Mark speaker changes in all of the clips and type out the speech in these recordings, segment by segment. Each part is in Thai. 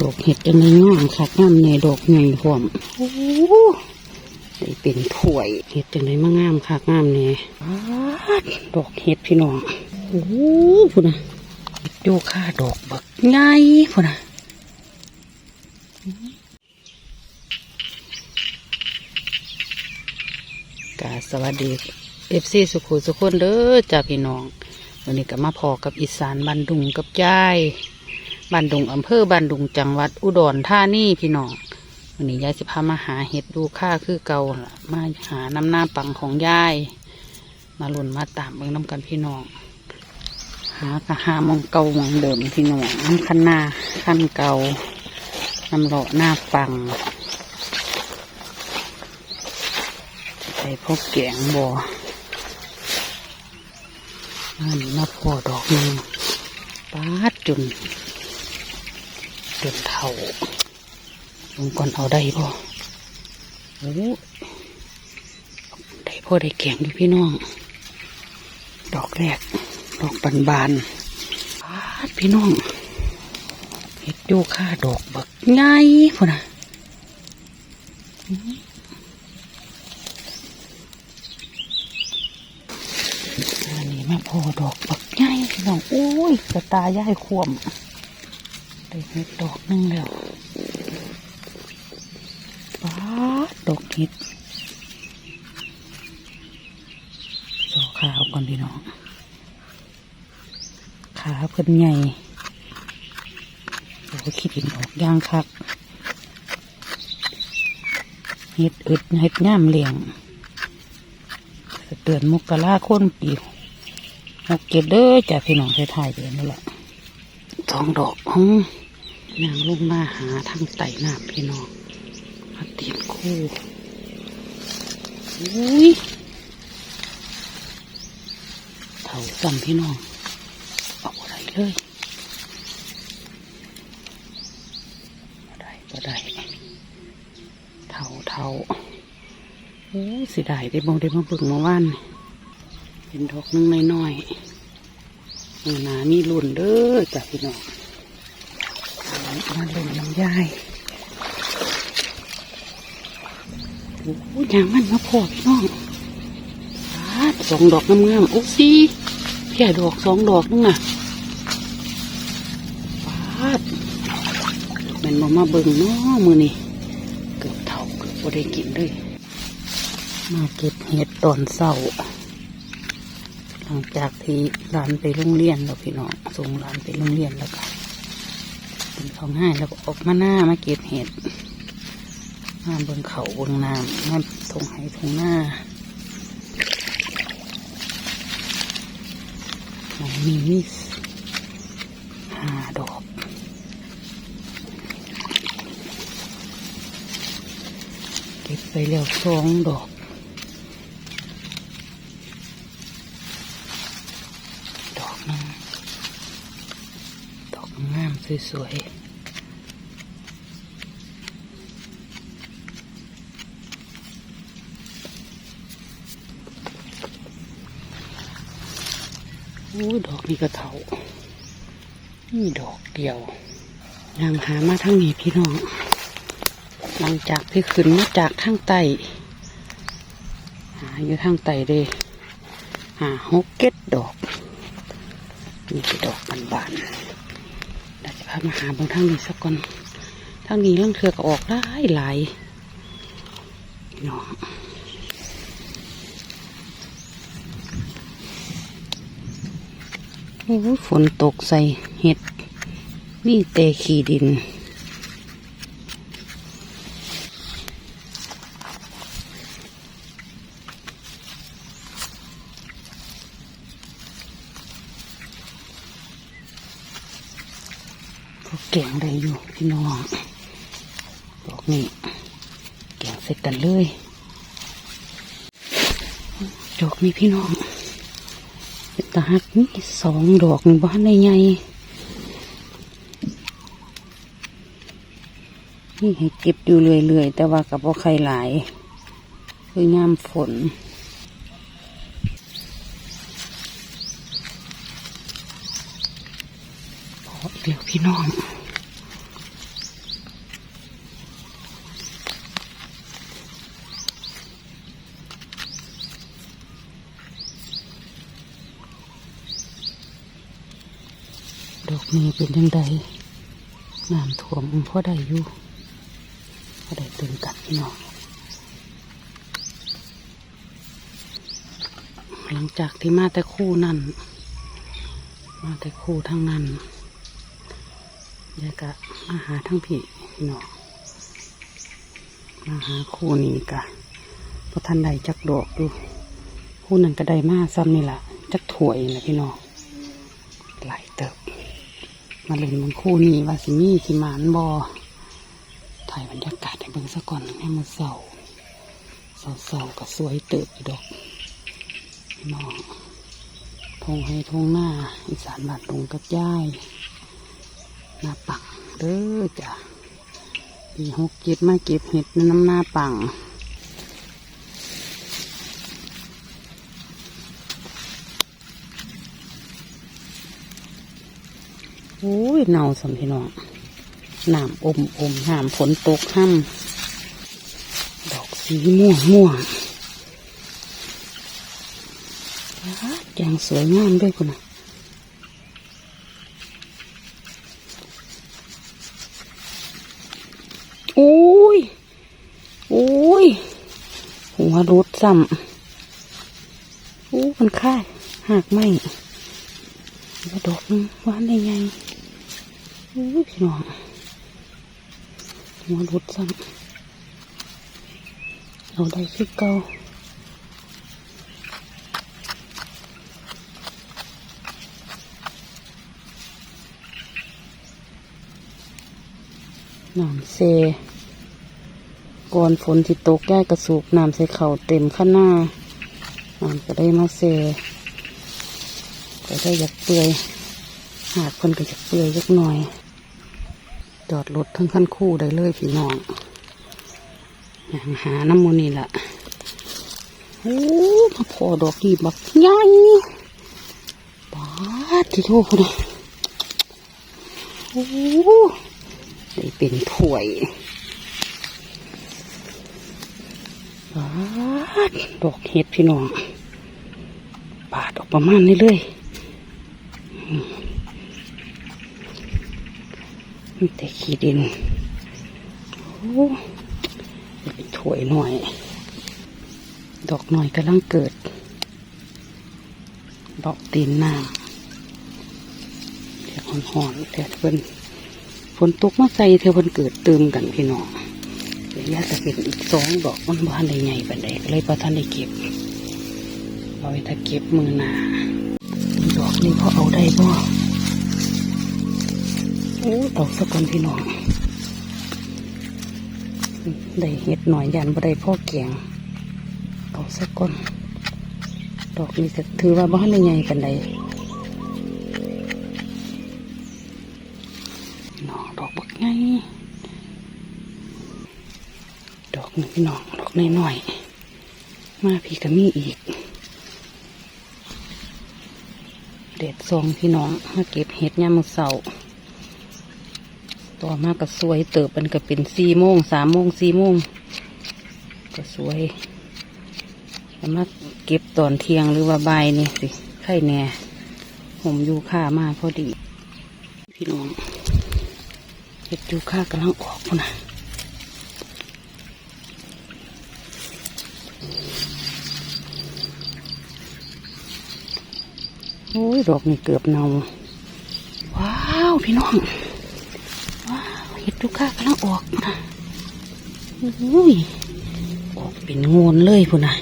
Speaker 1: ดอกเห็ดจะในง่ามคักงามในดอกใหญ่หอมโอ้ได้เป็นถ้วยเห็ดจังไดมางามคักงามเนี่ยดอกเห็ดพี่น้องโอ้พุ่นนะโยค่าดอกบักใหญ่พุ่นนะกาสวัสดีเอฟซีสุขุสุขคนเด้อจ้าพี่น้องวันนี้ก็มาพอกับอีสานบันดุงกับยาย บันดุงอำเภอบันดุงจังหวัดอุดรธานีพี่น้องวันนี้ยายสิพามาหาเห็ดดูค่าคือเก่าล่ะมาหาน้ำหน้าปังของยาย มาหลุนมาตามเบิ่งน้ำกันพี่น้อง หากะหามองเก่ามองเดิมพี่น้องน้ำคันนาคันเก่าน้ำเลาะหน้าปังใส่พวกแกงบ่อันนี้มาพอดอกนึงปาดจน จนเท่าลงก่อนเอาได้บ่โอ้ได้พ่อได้แข็งอยู่พี่น้อง ดอกแรก ดอกบานบานๆปาดพี่น้องเห็ดโยค่าดอกบักไงพ่นน่ะอันนี้มาพอดอกบักไงพี่น้องโอ้ยกระตาย่ายขวมได้ เห็ดดอกนึงแล้วป้าดอกเห็ดโซขาวก่อนพี่น้อง ขาเพิ่นใหญ่โอ้ยขี้ดินออกย่างคักเห็ดอึดเห็ดง่ามเหลี้ยงเตือนมุกราค้นปีหกเก็บเด้อจ้ะพี่น้องไทยๆเดือนนี่แหละสองดอกของ นางลงมาหาทางไต่น้ำพี่น้องมาติดคู่อุ้ยเถาสั่พี่น้องเอาอะไรเลยบ่ได้บ่ได้เท่าเท่าโอ้ยสิได้ได้บ่ได้มาบิ่งมาว่านเป็นดอกนึงน้อยๆหนามีรุ่นเด้อจ้ะพี่น้อง มาเล่นน้ำยายโอ้ยยางมันมาพอพี่น้องสองดอกงามๆโอ้สิแค่ดอกสองดอกนึงน่ะปาดแมันมามาเบิ่งเนาะมือนี่เกือบเท่าเกือบบ่ได้กินเลยมาเก็บเห็ดตอนเศร้าหลังจากที่หลานไปโรงเรียนแล้วพี่น้องส่งหลานไปโรงเรียนแล้วก็ ป็นของให้แล้วก็ออกมาหน้ามาเก็บเห็ดมาเบิ่งเขาเบิ่งน้ำมาทงให้ทงหน้าน้องมีมิสห้าดอกเก็บไปแล้วสองดอก ดอกนึงดอกงาม สวยๆอู้ดอกนี้ก็เถานี่ดอกเดียวนางหามาทั้งนี้พี่น้อง หลังจากที่ขึ้นมาจากทางใต้หาอยู่ทางใต้เลยหาหกเก็ดดอก นี่ดอกบานๆ พามาหาบางทางนี้สักก่อนทางนี้เรื่องเถือกออกได้หลายเน้องโอ้ฝนตกใส่เห็ดนี่เตะขี่ดิน ก็แกงได้อยู่พี่น้องดอกนี้แกง เลยดอกนี้พี่น้องตาหักนี่สองดอกนี่บ้านได้ไงนี่เก็บอยู่เรื่อยๆ แต่ว่ากับว่าใครหลาย คืองามฝนพอเดี๋ยวพี่น้อง อกนี้ เป็นยังไงน้ำท่วมพ่อได้อยู่พ่อได้ตื่นกัดพี่น้องหลังจากที่มาแต่คู่นั่น มาแต่คู่ทั้งนั้นยายกะมาหาทั้งพี่พี่น้องมาหาคู่นี้กะพอทันใดจักดอกอยู่คู่นั้นก็ได้มาซ้ำนี่แหละจักถวยนี่แหละพี่น้องหลายเติบ มาเล่นมันคู่นี้ว่าสิมีสิมานบอถ่ายบรรยากาศให้เบิ่งซะก่อนให้มันเศร้าเศร้าเศร้าก็สวยเติบอยู่ดอกน้องทงให้ทงหน้า อีสานบาดตรงกับย่ายหน้าปังเด้อจ้ะปีหกเจ็ดมาเก็บเห็ดนน้ำหน้าปัง อ้ยเน่าสมพี่น้องน้ำอมอมน้ำฝนตกห้ำดอกสีม่วงม่วงว้าดอย่างสวยงามด้วยคุณนะโอ้ยโอ้ยหัวรุดซ้ำโอ้มันค่ายหักไหมกระดอกนึงหวานได้ไง อ้ยพี่น้องหัวรุดซ้ำเราได้คือเก่าน้ำเซก่อนฝนที่ตกแก้กระสูบน้ำใส่เข่าเต็มข้างหน้าน้ำก็ได้มาเซก็ได้อยากเปื่อยหากคนก็อยากเปื่อยยักหน่อย จอดรถทั้งขั้นคู่ได้เลยพี่น้องอย่างหาน้ำมูนี่ละโอ้มาพอดอกดีบักใหญ่ปาดที่โทษนะโอ้ได้เป็นถวยปาดดอกเห็ดพี่น้องปาดออกประมาณนี้เลยอืมมี แต่ขี้ดินโอ้เป็นถวยหน่อย ดอกหน่อยกำลังเกิด ดอกตีนน้ำแดดหอนๆแดดเพิ่นฝนตกมาใส่เธอเพิ่นเกิดเติมกันพี่น้องเดี๋ยวยาจะเป็นอีกสองดอกมันบ้านได้ใหญ่ปานใดเลยประทันได้เก็บเอาไว้ถ้าเก็บมือหนาดอกนี้พอเอาได้บ่ โอ้ดอกสะกอนพี่น้องได้เห็ดหน่อยยันบ่ได้พ่อแกงเอาสะกอนดอกนี้จะถือว่าบ้านใหญ่กันใดน้องดอกบักไงดอกหนึ่งพี่น้องดอกน้อยๆมาพี่ก็มีอีก เด็ดซองพี่น้องมาเก็บเห็ดยามมื้อเสาร์ ต่อมาก็สวยเติบมันก็เป็นสี่โมงสามโมงสี่โมงก็สวยแต่มารถเก็บตอนเที่ยงหรือว่าบ่ายนี่สิไข่แน่ผมยูค่ามากพอดี พี่น้องเห็ดยูค่ากำลังออกนะโอ้ยดอกนี่เกือบเนาว้าว พี่น้อง ห็ดลูกค้ากำลังออกนะอุ้ยออกเป็นโงนเลยพุ่นะ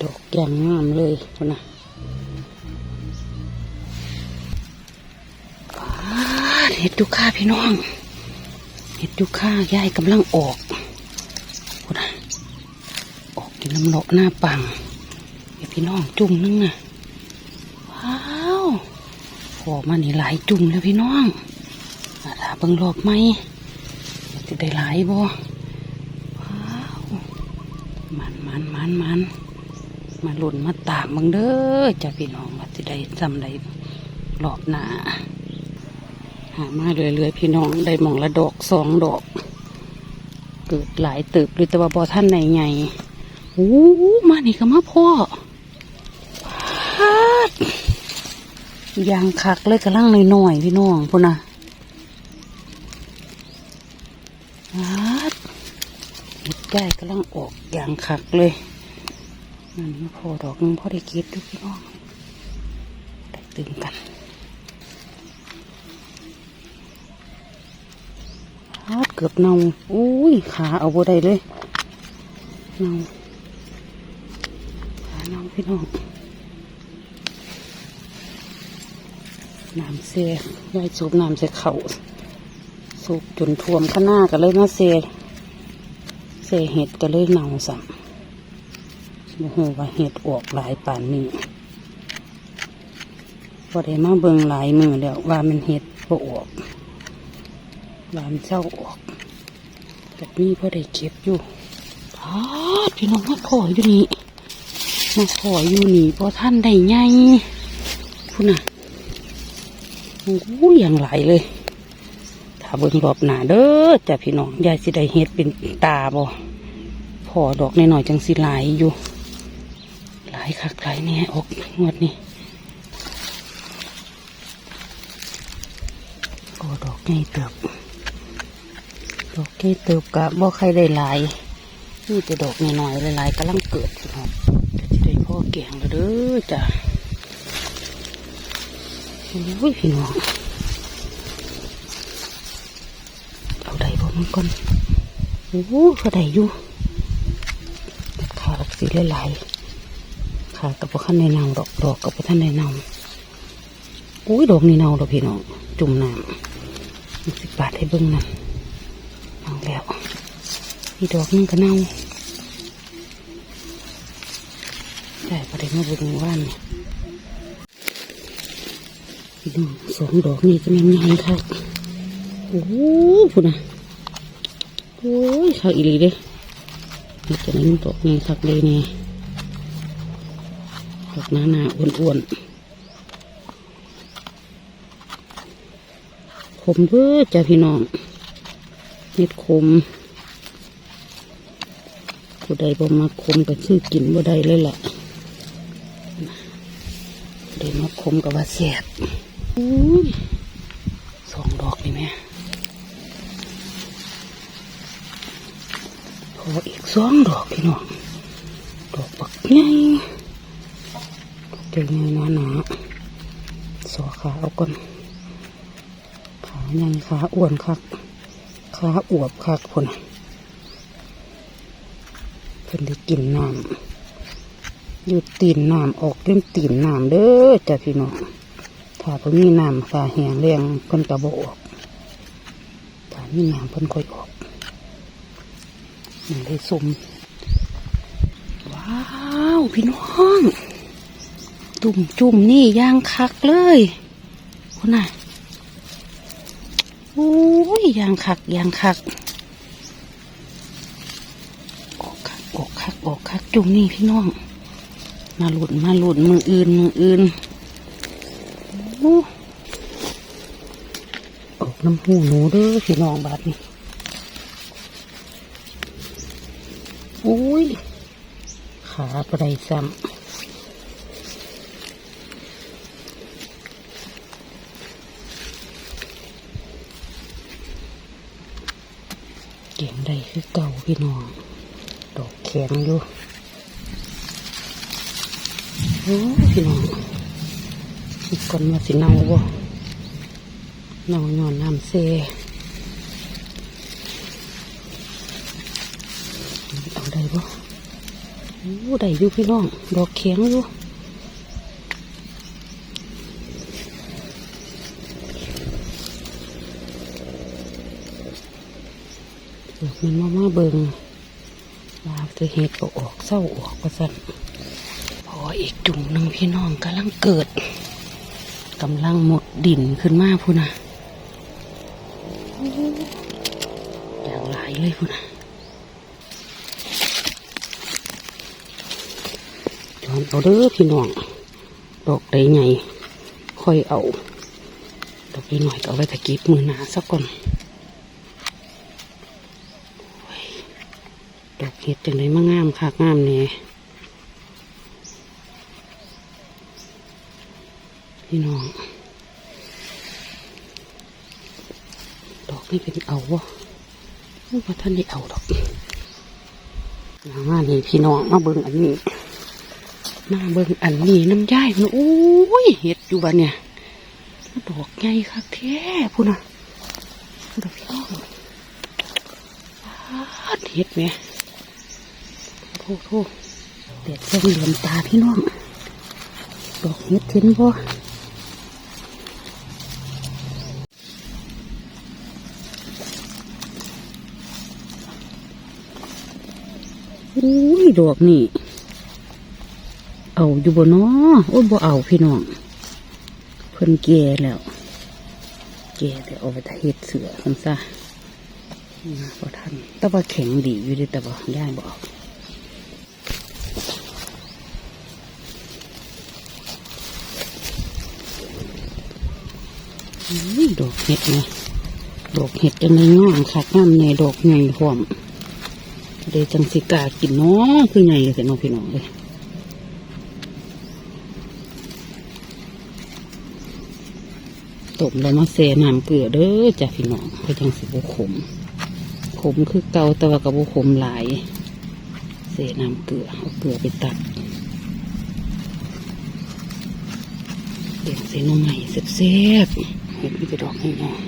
Speaker 1: ดอกแกงงามเลยพุ่นะเห็ดดูค่าพี่น้อง เห็ดดูค่ายายกำลังออกพูดนะออกกินน้ำเลาะหน้าปังเห็ดพี่น้องจุ่มนึงนะว้าวพอมานี่หลายจุ่มแล้วพี่น้องมาถาเบิ่งรอบไหมจะได้หลายบ่ว้าวมันมันมันมันมาหล่นมาตามมึงเด้อจ้าพี่น้องว่าจะได้จำได้รอบหน้า หามาเรื่อยๆพี่น้องได้มองละดอกสองดอก เกิดหลายติบเลยแต่ว่าบอท่านไหนไงโอ้มานี่ก็มาพ่อพาดยางคักเลยกำลังหน่อยๆพี่น้องพุ่นนะพาดเห็ดใกล้กำลังออกยางคักเลยนั่นพอดอกนึงพ่อได้เก็บด้วยพี่น้องได้ตื่นกัน ฮาด เกือบเน่าอุ้ยขาเอาบ่ได้เลยเน่าขาเน่าพี่น้องน้ำเสียไว้สูบน้ำเสียเขาสูบจนท่วมข้างหน้าก็เลยมาเสียเสียเห็ดก็เลยเน่าสั่โมโหว่าเห็ดออกหลายป่านนี้พอได้มาเบิ่งหลายมือแล้วว่ามันเห็ดบ่ออก หลานเจ้าออกแบบนี้พ่อได้เก็บอยู่พาดพี่น้องมาขออยู่นี่มาขออยู่นี่พอท่านได้ไงพูดน่ะโอ้โหอย่างไหลเลย ถ้าเบิ่งรอบหนาเด้อจ้ะพี่น้องยายสิได้เฮ็ดเป็นตาบ่พอดอกหน่อยๆจังสิหลายอยู่หลายคักหลายแน่ออกงวดนี้โอ้ดอกใหญ่เติบ ดอกที่เติบกะบ่ใครได้หลายนี่จะดอกน้อยๆหลายๆกำลังเกิดพี่น้องจะได้พ่อแกงแล้วเด้อจ้ะโอ้ยพี่น้องเอาได้บ่มันก่อนโอ้โหก็ได้อยู่ขาลักสีหลายๆขากับพวกขั้นในนาดอกดอกกับพวกท่านในนาอุ้ยดอกนี่เนาดอกพี่น้องจุ่มน้ำสิบบาทให้เบิ้งนั่น เอาแล้วอีดอกนึงก็เน่าได้ประเดี๋ยวมาบุญว่านเนี่ยพี่น้องสองดอกนี่จะแม่นยังค่ะโอ้โหพุ่นนะโอ้ยข้าวอีหลีเด้นี่จะนั้นดอกนี่คักเลยเนี่ยดอกหนาหนาๆอ้วนๆผมเพื่อจ้าพี่น้อง เห็ดขมผู้ใดบ่มาขมก็ชื่อกินบ่ได้เลยล่ะผู้ใดมาขมก็ว่าแสบอุ้ยสองดอกนี่แม่ขออีกสองดอกพี่น้องดอกบักใหญ่ดอกใหญ่หนาหนาๆสอขาเอาก่อนขาใหญ่ขาอ้วนคัก ขาอวบคักคนน่ะเพิ่นได้กินน้ำอยู่ตีนน้ำออกเล่มตีนน้ำเด้อจ้ะพี่น้องถ้าเพิ่นมีน้ำฟ้าแห้งแรงเพิ่นกระบออกถ้ามีน้ำเพิ่นค่อยออกมันได้สมว้าวพี่น้องตุ่มจุ่มนี่ย่างคักเลยคนน่ะ โอ้ยยางคักยางคักออกคักออกคักออกคักจุ่มนี่พี่น้อง มาหลุดมาหลุดมืออื่นมืออื่นโอ้ออกน้ำหูหนูเด้อพี่น้องบาดนี้โอ้ยขาปไรซ้ำ เก่งได้ คือเก่าพี่น้องดอกแข็งอยู่โอ้พี่น้องอีกคนมาสิเนาบ่เนาหย่อนน้ำเซเอาได้บ่โอ้ได้อยู่พี่น้อง ดอกแข็งอยู่เบิก มันมามาเบิงว่าจะเห็ดก็ออกเศร้าออกประสันพออีกจุ่มหนึ่งพี่น้องกำลังเกิดกำลังหมดดินขึ้นมาพูนะอย่างหลายเลยพูนะจอนเอาเด้อพี่น้อง ดอกใดไงค่อยเอา ดอกนี้หน่อยก็เอาไว้ตะกีบมือหนาสักก่อนโอ้ย ดอกเห็ดจังไดมางามค่ะงามเนี่ยพี่น้อง ดอกนี่เป็นเอาวะว่าท่านได้เอาดอกมานี่พี่น้องมาเบิ่งอันนี้มาเบิ่งอันนี้น้ำย่ายมันโอ้ยเห็ดอยู่บ้านเนี่ยดอกใหญ่คักแท้พูน่ะพูดพี่น้องปาดเห็ดไหม โทษโทษเด็ดเส้นเหลือมตาพี่น้องดอกเห็ดเห็นบ่อุ้ยดอกนี่ เอาอยู่บ่เนาะโอ้ยบ่เอาพี่น้อง เพิ่นแก่แล้วแก่แต่เอาไปทาเฮ็ดเสือคันซะนะพอทันแต่ว่าแข็งดีอยู่ดิแต่ว่ย่ายบอก ดอกเห็ดไงดอกเห็ดจะในง่างขาดงามในดอกใหญ่หอมเดจังสิกากินเนาะคือไงเสียน้องพี่น้องเลยต้มแล้วมาเสน้ำเกลือเด้อจ้ะพี่น้องเพื่อจังสิบุขม ขมคือเกาแต่ว่ากับบุขมหลาย เสน้ำเกลือเอาเกลือไปตัดเดี๋ยวเสนมใหม่เสียบๆ เห็นมีแต่ดอกให้น้อง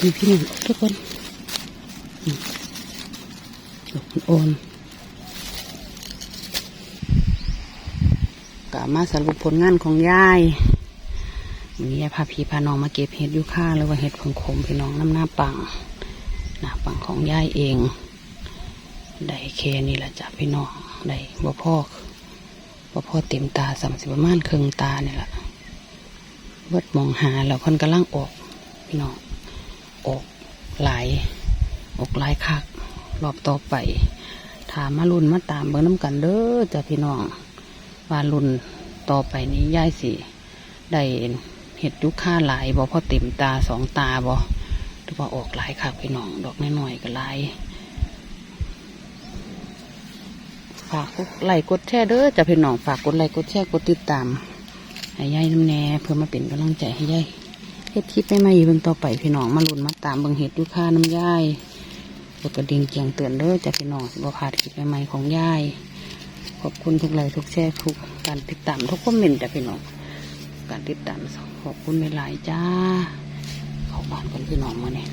Speaker 1: นี่พี่น้องทุกคนดอกอ่อนกะมาสรุปผลงานของยาย วันนี้ยายพาพี่พาน้องมาเก็บเห็ดยูค่าหรือว่าเห็ดของขมพี่น้องน้ำหน้าปังหน้าปังของยายเองได้แค่นี้แหละจ้ะพี่น้องได้บ่พ่อบ่พ่อเต็มตาสามสิบประมาณครึ่งตาเนี่ยแหละเบิดมองหาแล้วเพิ่นกำลังออกพี่น้องออกหลายออกหลายคักรอบต่อไป ถามมารุ่นมาตามเบิ่งน้ำกันเด้อจ้ะพี่น้องว่ารุ่นต่อไปนี้ย่ายสิได้ เห็ดยุค่าหลายบ่พอเต็มตาสองตาบ่หรือว่าออกหลายคักพี่น้องดอกน้อยๆก็หลายฝากกดไลค์กดแชร์เด้อจะพี่น้องฝากกดไลค์กดแชร์กดติดตามให้ยายน้ำแน่เพื่อมาเป็นกำลังใจให้ยายเฮ็ดคลิปไม่มาอีกเบิ่งต่อไปพี่น้องมาลุ้นมาตามเบิ่งเฮ็ดดูค่าน้ำย่ายกดกระดิ่งแจ้งเตือนเด้อจากพี่น้องสิบ่พลาดคลิปใหม่ๆของย่ายขอบคุณทุกไลค์ทุกแชร์ทุกการติดตามทุกคอมเมนต์จากพี่น้อง การติดตามขอบคุณหลายจ้า เข้าบ้านกันพี่น้องมาเนี่ย